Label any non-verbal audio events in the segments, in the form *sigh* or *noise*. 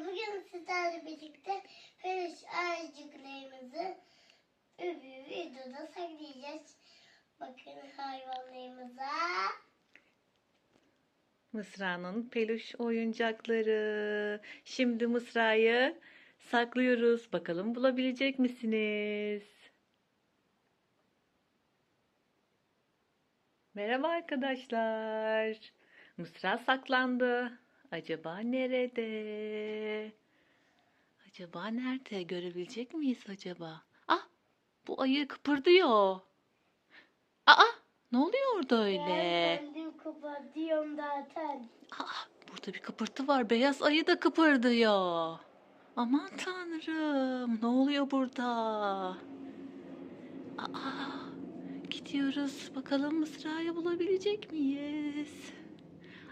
bugün sizlerle birlikte peluş ayıcıklarımızı öbür videoda saklayacağız. Bakın hayvanlarımıza. Mısra'nın peluş oyuncakları. Şimdi Mısra'yı saklıyoruz. Bakalım bulabilecek misiniz? Merhaba arkadaşlar. Mısra saklandı. Acaba nerede? Acaba nerede? Görebilecek miyiz acaba? Ah! Bu ayı kıpırdıyor. Aa! Ne oluyor orada öyle? Ben kendim kapatıyorum zaten. Aa, burada bir kıpırtı var. Beyaz ayı da kıpırdıyor. Aman tanrım. Ne oluyor burada? Aa, gidiyoruz. Bakalım Mısra'yı bulabilecek miyiz?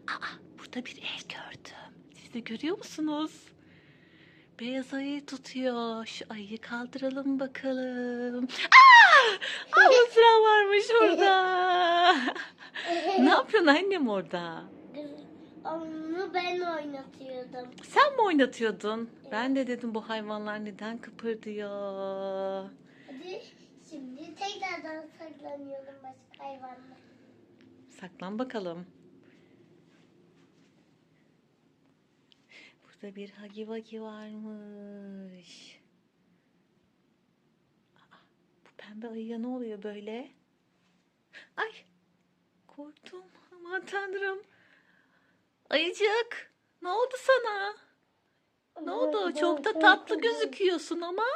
Aa, burada bir el gördüm. Siz de görüyor musunuz? Beyaz ayı tutuyor. Şu ayıyı kaldıralım bakalım. Aa! Aa, Mısra varmış orada. *laughs* ne yapıyorsun annem orada? Onu ben oynatıyordum. Sen mi oynatıyordun? Ben de dedim bu hayvanlar neden kıpırdıyor? Hadi şimdi tekrardan saklanıyorum başka hayvanla. Saklan bakalım. Burada bir hagi vagi varmış. Aa, bu pembe ayıya ne oluyor böyle? Ay korktum. Aman tanrım. Ayıcık ne oldu sana? Ne oldu? Çok da tatlı gözüküyorsun ama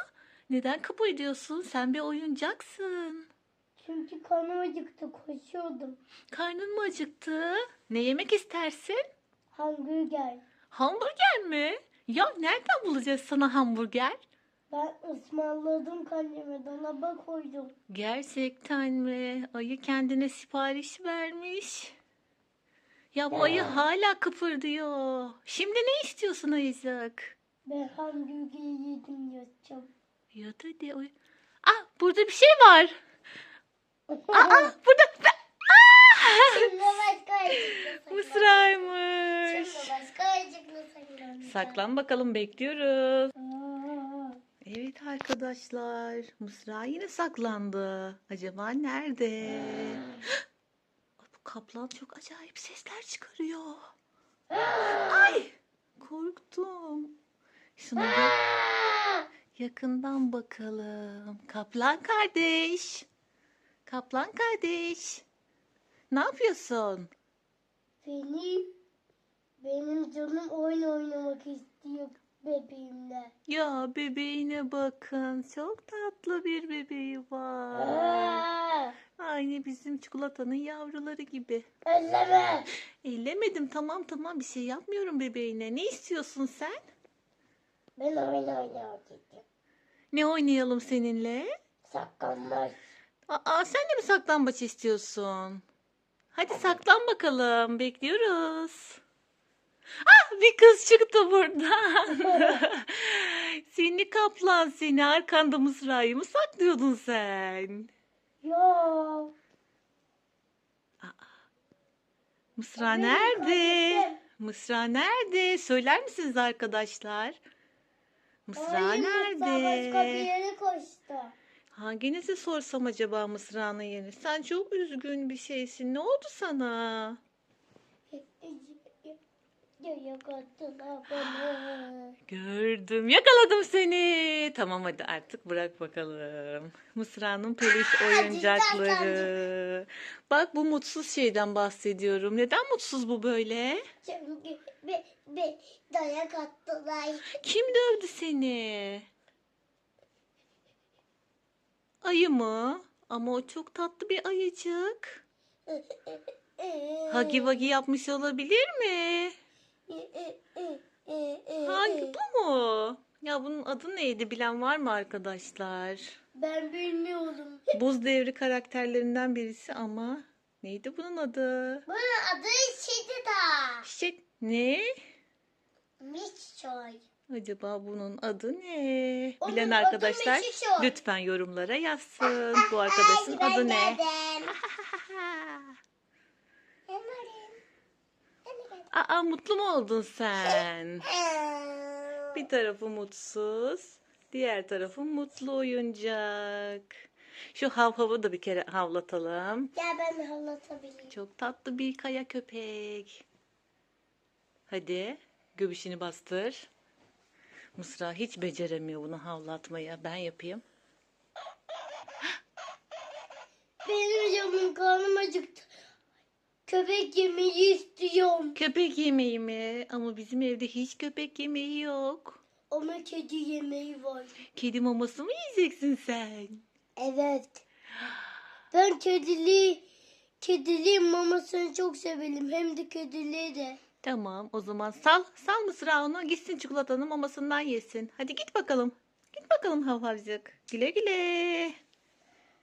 neden kıpırdıyorsun? Sen bir oyuncaksın. Çünkü kanım acıktı koşuyordum. Karnın mı acıktı? Ne yemek istersin? Hamburger. Hamburger mi? Ya nereden bulacağız sana hamburger? Ben ısmarladım kendime dolaba koydum. Gerçekten mi? Ayı kendine sipariş vermiş. Ya bu ayı hala kıpırdıyor. Şimdi ne istiyorsun ayıcık? Ben hamburgeri yedim yatacağım. Ya da de oy. Ah burada bir şey var. *laughs* Aa burada. Aa! Şimdi başka ayıcıkla saklanacağım. Mısraymış. Saklan bakalım bekliyoruz. Evet arkadaşlar, Mısra yine saklandı. Acaba nerede? Bu kaplan çok acayip sesler çıkarıyor. Ay, korktum. Şuna bir yakından bakalım. Kaplan kardeş. Kaplan kardeş. Ne yapıyorsun? Benim, benim canım oyun oynamak istiyor bebeğimle. Ya bebeğine bakın. Çok tatlı bir bebeği var. Aa, Aynı bizim çikolatanın yavruları gibi. elleme. Ellemedim tamam tamam bir şey yapmıyorum bebeğine. Ne istiyorsun sen? Ben oyun oynamak istiyorum. Ne oynayalım seninle? Saklanmaç. Aa sen de mi saklambaç istiyorsun? Hadi saklan bakalım. Bekliyoruz. Ah bir kız çıktı buradan. *laughs* seni kaplan seni arkanda mısrayı mı saklıyordun sen? Ya. Mısra Benim nerede? kardeşim. Mısra nerede? Söyler misiniz arkadaşlar? Mısra Hayır, Musa başka bir nerede? yere koştu. Hanginizi sorsam acaba Mısra'nın yerini? Sen çok üzgün bir şeysin. Ne oldu sana? Gördüm. Yakaladım seni. Tamam hadi artık bırak bakalım. Mısra'nın peluş oyuncakları. Bak bu mutsuz şeyden bahsediyorum. Neden mutsuz bu böyle? Çünkü bir dayak attılar. Kim dövdü seni? Ayı mı? Ama o çok tatlı bir ayıcık. Hagi vagi yapmış olabilir mi? Hangi bu mu? Ya bunun adı neydi bilen var mı arkadaşlar? Ben bilmiyorum. Buz devri karakterlerinden birisi ama neydi bunun adı? Bunun adı Şidida. Şey ne? Miçoy. Acaba bunun adı ne? Onun Bilen arkadaşlar lütfen yorumlara yazsın. *laughs* Bu arkadaşın Ay, adı ne? *laughs* Aa mutlu mu oldun sen? *laughs* Bir tarafı mutsuz. Diğer tarafı mutlu oyuncak. Şu hav havı da bir kere havlatalım. Gel ben de anlatabilirim. Çok tatlı bir kaya köpek. Hadi göbüşünü bastır. Mısra hiç beceremiyor bunu havlatmayı. Ben yapayım. Benim canım karnım acıktı. Köpek yemeği istiyorum. Köpek yemeği mi? Ama bizim evde hiç köpek yemeği yok. Ama kedi yemeği var. Kedi maması mı yiyeceksin sen? Evet. Ben kedili kedili mamasını çok severim. Hem de kedili de. Tamam o zaman sal. Sal Mısra onu gitsin çikolatanın mamasından yesin. Hadi git bakalım. Git bakalım hav havcık. Güle güle.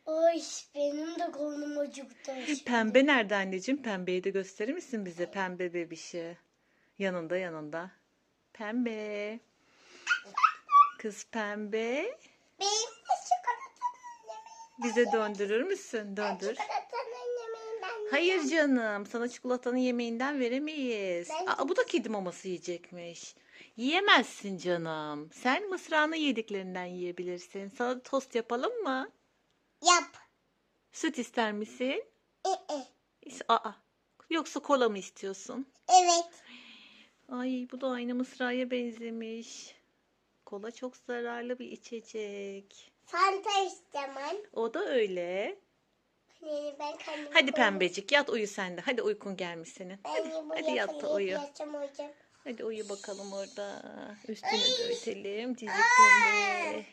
Ay benim de karnım acıktı. Pembe nerede anneciğim? Pembeyi de gösterir misin bize? Pembe bebişi. Yanında yanında. Pembe. Kız pembe. Benim de çikolatanın yemeği. Bize döndürür müsün? Döndür. Çikolatanın Hayır canım. Sana çikolatanın yemeğinden veremeyiz. Ben- Aa, bu da kedi maması yiyecekmiş. Yiyemezsin canım. Sen mısrağını yediklerinden yiyebilirsin. Sana tost yapalım mı? Yap. Süt ister misin? E, e. Aa, yoksa kola mı istiyorsun? Evet. Ay bu da aynı mısraya benzemiş. Kola çok zararlı bir içecek. Fanta istemem. O da öyle. Yani ben kendimi Hadi pembecik yat uyu sen de. Hadi uykun gelmiş senin. Ben Hadi, bu hadi yat da yakalayıp uyu. yatacağım hocam. Hadi uyu bakalım orada. Üstünü de örtelim ciciklerini.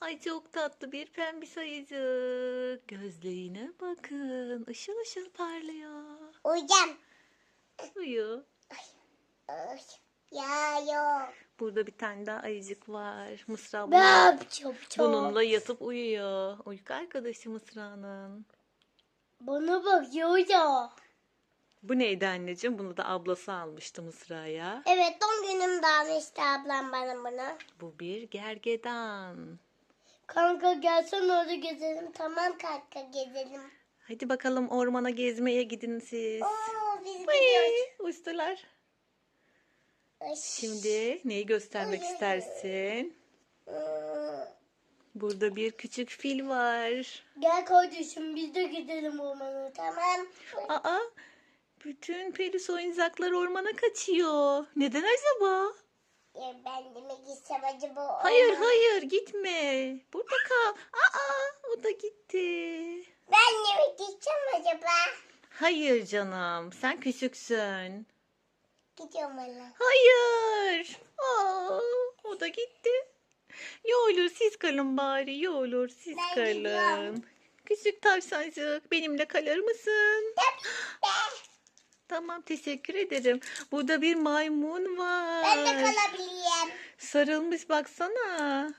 Ay çok tatlı bir pembe sayıcık. Gözlerine bakın. Işıl ışıl parlıyor. Uyuyacağım. Uyu. Ay. Ya yok. Burada bir tane daha ayıcık var. Mısra bunu- yapacağım çok? bununla yatıp uyuyor. Uyku arkadaşı Mısra'nın. Bana bak ya. Bu neydi anneciğim? Bunu da ablası almıştı Mısra'ya. Evet doğum günüm almıştı ablam bana bunu. Bu bir gergedan. Kanka gelsen orada gezelim. Tamam kanka gezelim. Hadi bakalım ormana gezmeye gidin siz. Oo biz gidiyoruz. uçtular. Şimdi neyi göstermek istersin? Burada bir küçük fil var. Gel kardeşim biz de gidelim ormana tamam. Aa, bütün pelis oyuncaklar ormana kaçıyor. Neden acaba? Ya ben de mi gitsem acaba? Hayır ormana? hayır gitme. Burada kal. Aa, o da gitti. Ben de mi gideceğim acaba? Hayır canım, sen küçüksün. Gidiyorum valla. Hayır. Aa, o da gitti. Ya olur siz kalın bari. Ya olur siz Ben kalın. gidiyorum. Küçük tavşancık benimle kalır mısın? Tamam teşekkür ederim. Burada bir maymun var. Ben de kalabilirim. Sarılmış baksana.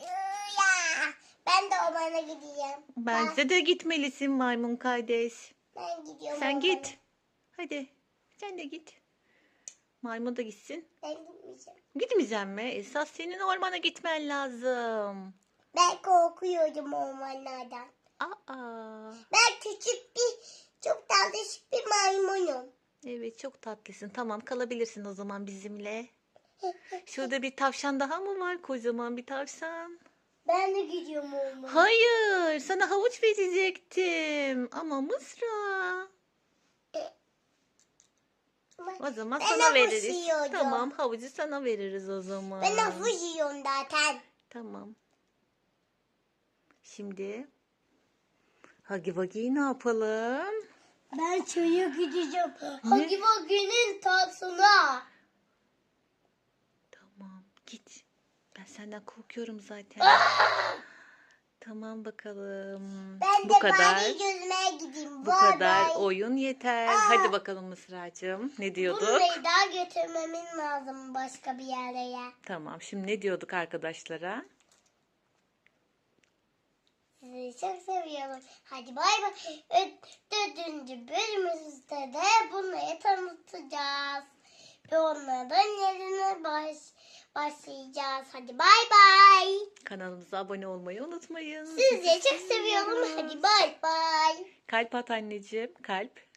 Ya, ben de ormana gideceğim. Bence de gitmelisin maymun kardeş. Ben gidiyorum Sen ormana. git. Hadi sen de git. Maymun da gitsin. Ben gitmeyeceğim. Gitmeyeceğim mi? Esas senin ormana gitmen lazım. Ben korkuyorum ormanlardan. Aa. Ben küçük bir, çok tatlışık bir maymunum. Evet çok tatlısın. Tamam kalabilirsin o zaman bizimle. *laughs* Şurada bir tavşan daha mı var? Kocaman bir tavşan. Ben de gidiyorum ormana. Hayır, sana havuç verecektim. Ama Mısra. O zaman Ben sana veririz. yiyordum. Tamam, havucu sana veririz o zaman. Ben havuç yiyorum zaten. Tamam. Şimdi Hagi Vagi'yi ne yapalım? Ben çaya gideceğim. Hagi Vagi'nin tatlına. Tamam, git. Ben senden korkuyorum zaten. Tamam bakalım. Ben bu de kadar. yüzmeye gideyim. Bu Bye kadar bye. oyun yeter. Hadi bakalım Mısra'cığım. Ne diyorduk? Bunları daha götürmemin lazım başka bir yere. Tamam. Şimdi ne diyorduk arkadaşlara? Sizi çok seviyorum. Hadi bay bay. Dördüncü bölümümüzde de bunları tanıtacağız. Ve onların yerine baş, başlayacağız. Hadi bay bay. Kanalımıza abone olmayı unutmayın. Sizi çok seviyorum. Hadi bay bay. Kalp at anneciğim. Kalp.